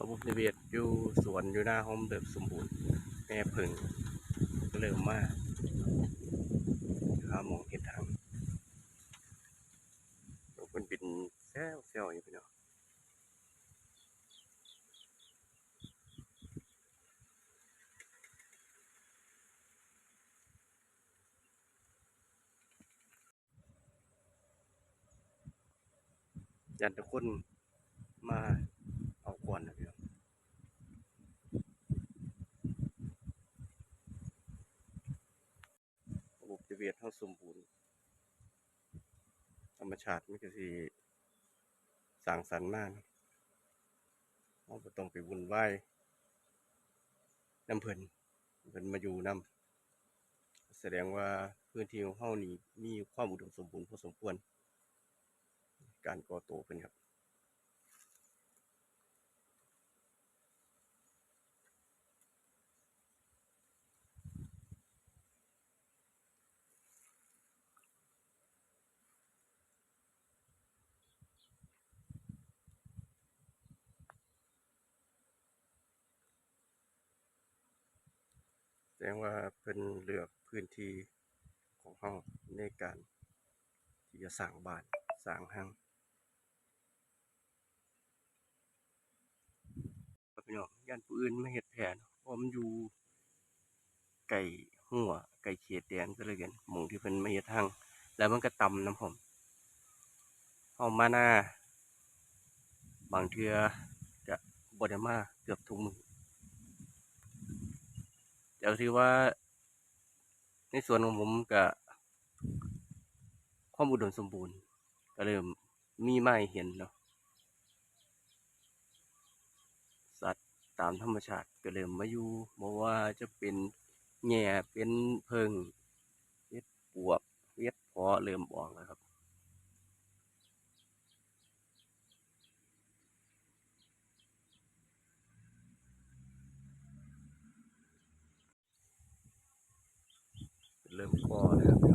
ระบบนิเวศอยู่สวนอยู่หน้าห้องแบบสมบูรณ์แม่ผึ่งก็เริ่มมาหามองเห็นทางนกมันบินแซวแซวอยู่พี่น้องยันทุกคนมาก่อนนะพี่น้อง ระบบนิเวศเท่าสมบูรณ์ ธรรมชาติมันก็สิสร้างสรรค์มากเราบ่ต้องไปวุ่นวายน้ำเพิ่นเพิ่นมาอยู่น้ำแสดงว่าพื้นที่ของเฮานี่มีความอุดมสมบูรณ์พอสมควร การก่อโตเพิ่นครับ ดงว่าเพิ่นเลือกพื้นที่ของเฮาในการที่จะสร้างบ้านสร้างห้างพี่น้องย่านผู้อื่นมาเฮ็ดแผนเพราะมันอยู่ไกลหัวไกลเขตแดนก็เลยกันหม่องที่เพิ่นมาเฮ็ดทางแล้วมันก็ต่ำนํผมเฮามาหน้า บางเทือก็บ่ได้มาเกือบทุกมือ เดี๋ยวถือว่า ในส่วนของผมก็ความอุดมสมบูรณ์ ก็เริ่มมีไมาให้เห็นเนาะสัตว์ตามธรรมชาติก็เริ่มมาอยู่บ่ว่าจะเป็นแง่เป็นเพิงเฮ็ดปวกเฮ็ดพาะเริ่มออกแล้ว เริ่มก่อแล้วพี่น้องจับกันจมกระบวนการเริ่มสร้างบ้